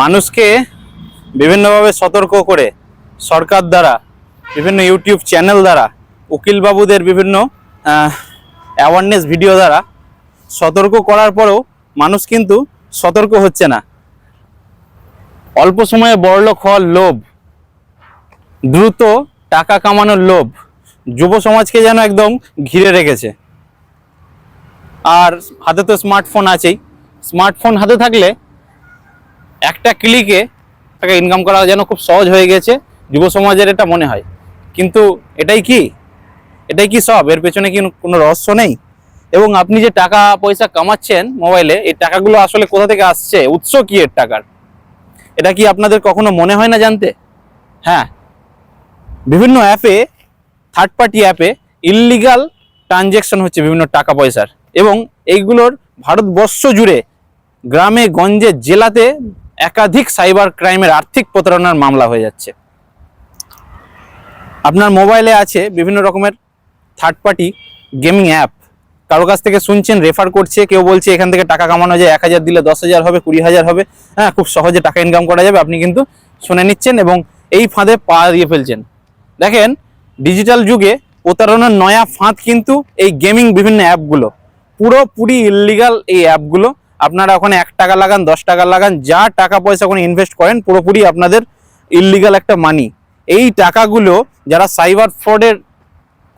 মানুষকে বিভিন্নভাবে সতর্ক করে সরকার দ্বারা, বিভিন্ন ইউটিউব চ্যানেল দ্বারা, উকিলবাবুদের বিভিন্ন অ্যাওয়ারনেস ভিডিও দ্বারা সতর্ক করার পরেও মানুষ কিন্তু সতর্ক হচ্ছে না। অল্প সময়ে বড়লোক হওয়ার লোভ, দ্রুত টাকা কামানোর লোভ যুব সমাজকে যেন একদম ঘিরে রেখেছে। আর হাতে তো স্মার্টফোন আছেই। স্মার্টফোন হাতে থাকলে একটা ক্লিকে টাকা ইনকাম করা যেন খুব সহজ হয়ে গেছে, যুব সমাজের এটা মনে হয়। কিন্তু এটাই কি? এটাই কি সব? এর পেছনে কি কোনো রহস্য নেই? এবং আপনি যে টাকা পয়সা কামাচ্ছেন মোবাইলে এই টাকাগুলো আসলে কোথা থেকে আসছে? উৎস কি এর টাকার? এটা কি আপনাদের কখনো মনে হয় না জানতে? হ্যাঁ। বিভিন্ন অ্যাপে থার্ড পার্টি অ্যাপে ইললিগাল ট্রানজ্যাকশন হচ্ছে বিভিন্ন টাকা পয়সার। এবং এইগুলোর ভারতবর্ষ জুড়ে, গ্রামে, গঞ্জে, জেলাতে একাধিক সাইবার ক্রাইমের আর্থিক প্রতারণার মামলা হয়ে যাচ্ছে। আপনার মোবাইলে আছে বিভিন্ন রকমের থার্ড পার্টি গেমিং অ্যাপ কারও কাছ থেকে শুনছেন রেফার করছে, কেউ বলছে এখান থেকে টাকা কামানো যায়, এক হাজার দিলে দশ হাজার হবে, কুড়ি হাজার হবে হ্যাঁ খুব সহজে টাকা ইনকাম করা যাবে, আপনি কিন্তু শুনে নিচ্ছেন এবং এই ফাঁদে পা দিয়ে ফেলছেন। দেখেন ডিজিটাল যুগে প্রতারণার নয়া ফাঁদ কিন্তু এই গেমিং বিভিন্ন অ্যাপগুলো পুরোপুরি ইলিগাল এই অ্যাপগুলো আপনারা ওখানে এক টাকা লাগান, দশ টাকা লাগান, যা টাকা পয়সা ওখানে ইনভেস্ট করেন, পুরোপুরি আপনাদের ইলিগাল একটা মানি এই টাকাগুলো যারা সাইবার ফ্রডের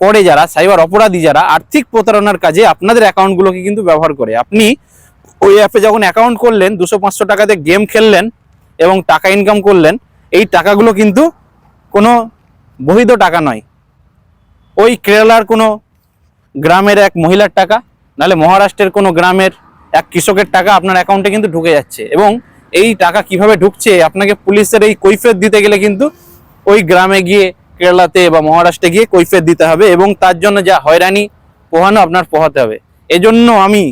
করে যারা সাইবার অপরাধী যারা, আর্থিক প্রতারণার কাজে আপনাদের অ্যাকাউন্টগুলোকে কিন্তু ব্যবহার করে। আপনি ওই অ্যাপে যখন অ্যাকাউন্ট করলেন, দুশো পাঁচশো টাকাতে গেম খেললেন এবং টাকা ইনকাম করলেন, এই টাকাগুলো কিন্তু কোনো বৈধ টাকা নয়। ওই কেরালার কোনো গ্রামের এক মহিলার টাকা, নাহলে মহারাষ্ট্রের কোনো গ্রামের এক কৃষকের টাকা আপনার অ্যাকাউন্টে কিন্তু ঢুকে যাচ্ছে। এবং এই টাকা কীভাবে ঢুকছে, আপনাকে পুলিশের এই কৈফিয়ত দিতে গেলে কিন্তু ওই গ্রামে গিয়ে, কেরালাতে বা মহারাষ্ট্রে গিয়ে কৈফিয়ত দিতে হবে এবং তার জন্য যা হয়রানি, পোহানো আপনার পোহাতে হবে। এজন্য আমি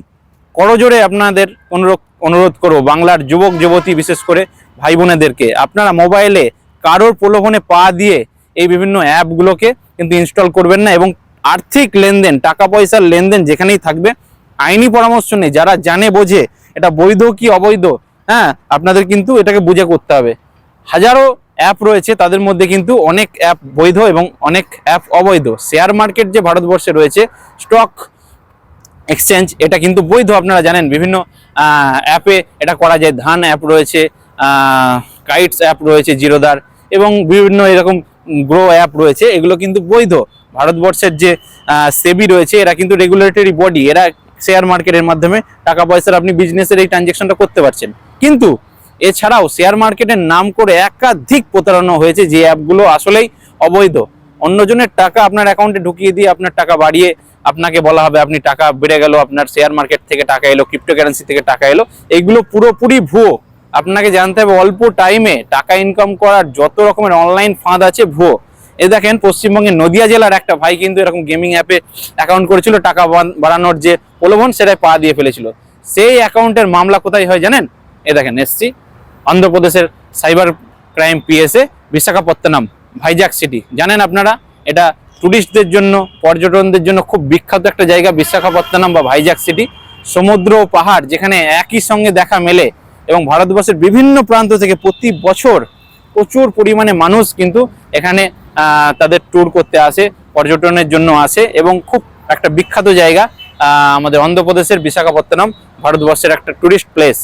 করজোরে আপনাদের অনুরোধ অনুরোধ করব বাংলার যুবক, যুবতী বিশেষ করে ভাই বোনেদেরকে, আপনারা মোবাইলে কারোর প্রলোভনে পা দিয়ে এই বিভিন্ন অ্যাপগুলোকে কিন্তু ইনস্টল করবেন না এবং আর্থিক লেনদেন, টাকা পয়সার লেনদেন যেখানেই থাকবে আইনি পরামর্শ নেই, যারা জানে বোঝে, এটা বৈধ কি অবৈধ হ্যাঁ আপনাদের কিন্তু এটাকে বুঝে করতে হবে। হাজারো অ্যাপ রয়েছে, তাদের মধ্যে কিন্তু অনেক অ্যাপ বৈধ এবং অনেক অ্যাপ অবৈধ। শেয়ার মার্কেট যে ভারতবর্ষে রয়েছে স্টক এক্সচেঞ্জ এটা কিন্তু বৈধ, আপনারা জানেন, বিভিন্ন অ্যাপে এটা করা যায়। ধান অ্যাপ রয়েছে কাইটস অ্যাপ রয়েছে, জিরোদার, এবং বিভিন্ন এরকম গ্রো অ্যাপ রয়েছে, এগুলো কিন্তু বৈধ। ভারতবর্ষের যে সেবি রয়েছে, এরা কিন্তু রেগুলেটরি বডি এরা শেয়ার মার্কেটের মাধ্যমে টাকা পয়সার আপনি বিজনেসের এই ট্রানজ্যাকশনটা করতে পারছেন। কিন্তু এছাড়াও শেয়ার মার্কেটের নাম করে একাধিক প্রতারণা হয়েছে যে অ্যাপগুলো আসলেই অবৈধ। অন্যজনের টাকা আপনার অ্যাকাউন্টে ঢুকিয়ে দিয়ে আপনার টাকা বাড়িয়ে আপনাকে বলা হবে, আপনি টাকা বেড়ে গেল, আপনার শেয়ার মার্কেট থেকে টাকা এলো ক্রিপ্টোকারেন্সি থেকে টাকা এলো এইগুলো পুরোপুরি ভুয়ো। আপনাকে জানতে হবে অল্প টাইমে টাকা ইনকাম করার যত রকমের অনলাইন ফাঁদ আছে ভুয়ো। এ দেখেন, পশ্চিমবঙ্গের নদিয়া জেলার একটা ভাই কিন্তু এরকম গেমিং অ্যাপে অ্যাকাউন্ট করেছিল, টাকা বাড়ানোর যে প্রলোভন সেটাই পা দিয়ে ফেলেছিল। সেই অ্যাকাউন্টের মামলা কোথায় হয় জানেন? এ দেখেন, এসছি অন্ধ্রপ্রদেশের cyber crime PSA Visakhapatnam Vizag city জানেন আপনারা, এটা টুরিস্টদের জন্য, পর্যটনদের জন্য খুব বিখ্যাত একটা জায়গা, বিশাখাপত্তনম বা ভাইজাক সিটি সমুদ্র ও পাহাড়, যেখানে একই সঙ্গে দেখা মেলে এবং ভারতবর্ষের বিভিন্ন প্রান্ত থেকে প্রতি বছর প্রচুর পরিমাণে মানুষ কিন্তু এখানে তাদের ট্যুর করতে আসে, পর্যটনের জন্য আসে এবং খুব একটা বিখ্যাত জায়গা আমাদের অন্ধ্রপ্রদেশের বিশাখাপত্তনম ভারতবর্ষের একটা টুরিস্ট প্লেস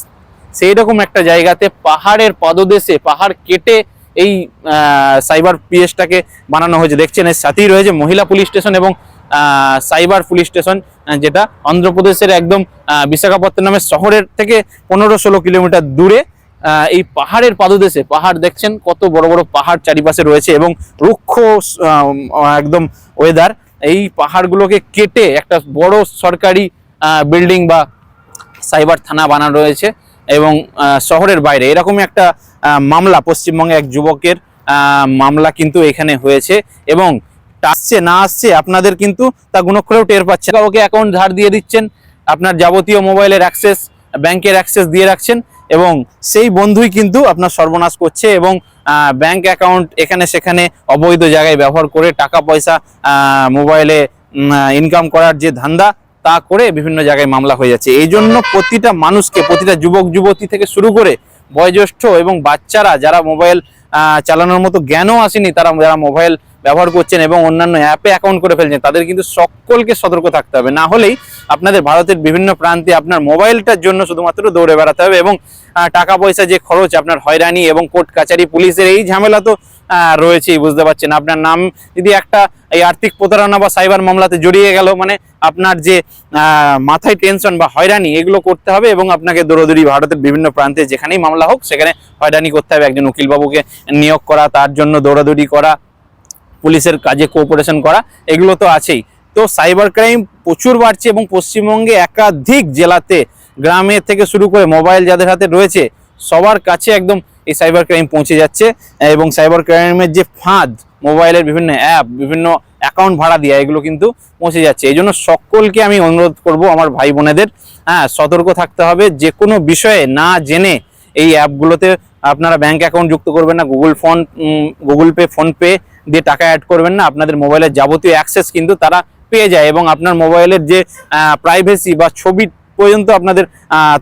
সেই রকম একটা জায়গাতে পাহাড়ের পদদেশে, পাহাড় কেটে এই সাইবার পিএসটাকে বানানো হয়েছে। দেখছেন, এর সাথেই রয়েছে মহিলা পুলিশ স্টেশন এবং সাইবার পুলিশ স্টেশন যেটা অন্ধ্রপ্রদেশের একদম বিশাখাপত্তনমের শহরের থেকে পনেরো ষোলো কিলোমিটার দূরে। এই পাহাড়ের পাদদেশে, পাহাড় দেখছেন কত বড় বড় পাহাড় চারিপাশে রয়েছে এবং রুক্ষ একদম ওয়েদার এই পাহাড়গুলোকে কেটে একটা বড় সরকারি বিল্ডিং বা সাইবার থানা বানানো রয়েছে এবং শহরের বাইরে এরকমই একটা মামলা, পশ্চিমবঙ্গে এক যুবকের মামলা কিন্তু এখানে হয়েছে এবং আসছে, না আসছে, আপনাদের কিন্তু তা গুণক্ষরেও টের পাচ্ছে। ওকে অ্যাকাউন্ট ধার দিয়ে দিচ্ছেন, আপনার যাবতীয় মোবাইলের অ্যাক্সেস ব্যাংকের অ্যাক্সেস দিয়ে রাখছেন এবং সেই বন্ধুই কিন্তু আপনার সর্বনাশ করছে এবং ব্যাংক অ্যাকাউন্ট এখানে সেখানে অবৈধ জায়গায় ব্যবহার করে টাকা পয়সা মোবাইলে ইনকাম করার যে ধান্দা, তা করে বিভিন্ন জায়গায় মামলা হয়ে যাচ্ছে। এই জন্য প্রতিটা মানুষকে, প্রতিটা যুবক, যুবতী থেকে শুরু করে বয়োজ্যেষ্ঠ এবং বাচ্চারা যারা মোবাইল চালানোর মতো জ্ঞানও আসেনি, তারা, যারা মোবাইল ব্যবহার করছেন এবং অন্যান্য অ্যাপে অ্যাকাউন্ট করে ফেলছেন, তাদের কিন্তু সকলকে সতর্ক থাকতে হবে। না হলেই আপনাদের ভারতের বিভিন্ন প্রান্তে আপনার মোবাইলটার জন্য শুধুমাত্র দৌড়ে বেড়াতে হবে এবং টাকা পয়সা যে খরচ, আপনার হয়রানি এবং কোর্ট কাচারি, পুলিশের এই ঝামেলা তো রয়েছেই, বুঝতে পারছেন। আপনার নাম যদি একটা এই আর্থিক প্রতারণা বা সাইবার মামলাতে জড়িয়ে গেল মানে আপনার যে মাথায় টেনশন বা হয়রানি, এগুলো করতে হবে এবং আপনাকে দৌড়দৌড়ি ভারতের বিভিন্ন প্রান্তে যেখানেই মামলা হোক, সেখানে হয়রানি করতে হবে। একজন উকিলবাবুকে নিয়োগ করা, তার জন্য দৌড়াদৌড়ি করা পুলিশের কাজে কোঅপারেশন করা, এগুলো তো আছেই। তো সাইবার ক্রাইম প্রচুর বাড়ছে এবং পশ্চিমবঙ্গে একাধিক জেলাতে, গ্রামে থেকে শুরু করে মোবাইল যাদের হাতে রয়েছে, সবার কাছে একদম এই সাইবার ক্রাইম পৌঁছে যাচ্ছে। এবং সাইবার ক্রাইমের যে ফাঁদ মোবাইলের বিভিন্ন অ্যাপ বিভিন্ন অ্যাকাউন্ট ভাড়া দেওয়া এগুলো কিন্তু পৌঁছে যাচ্ছে। এই জন্য সকলকে আমি অনুরোধ করব, আমার ভাই বোনেদের হ্যাঁ সতর্ক থাকতে হবে। যে কোনো বিষয়ে না জেনে এই অ্যাপগুলোতে আপনারা ব্যাঙ্ক অ্যাকাউন্ট যুক্ত করবেন না। Google phone Google pay PhonePe দিয়ে টাকা অ্যাড করবেন না, আপনাদের মোবাইলের যাবতীয় অ্যাক্সেস কিন্তু তারা পেয়ে যায় এবং আপনার মোবাইলের যে প্রাইভেসি বা ছবি পর্যন্ত আপনাদের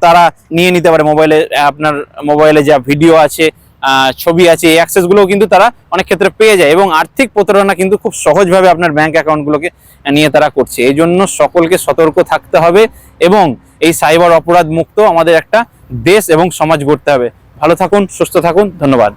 তারা নিয়ে নিতে পারে। মোবাইলে আপনার মোবাইলে যা ভিডিও আছে ছবি আছে, এই অ্যাক্সেসগুলোও কিন্তু তারা অনেক ক্ষেত্রে পেয়ে যায় এবং আর্থিক প্রতারণা কিন্তু খুব সহজভাবে আপনার ব্যাঙ্ক অ্যাকাউন্টগুলোকে নিয়ে তারা করছে। এই জন্য সকলকে সতর্ক থাকতে হবে এবং এই সাইবার অপরাধ মুক্ত আমাদের একটা দেশ এবং সমাজ গড়তে হবে। ভালো থাকুন, সুস্থ থাকুন, ধন্যবাদ।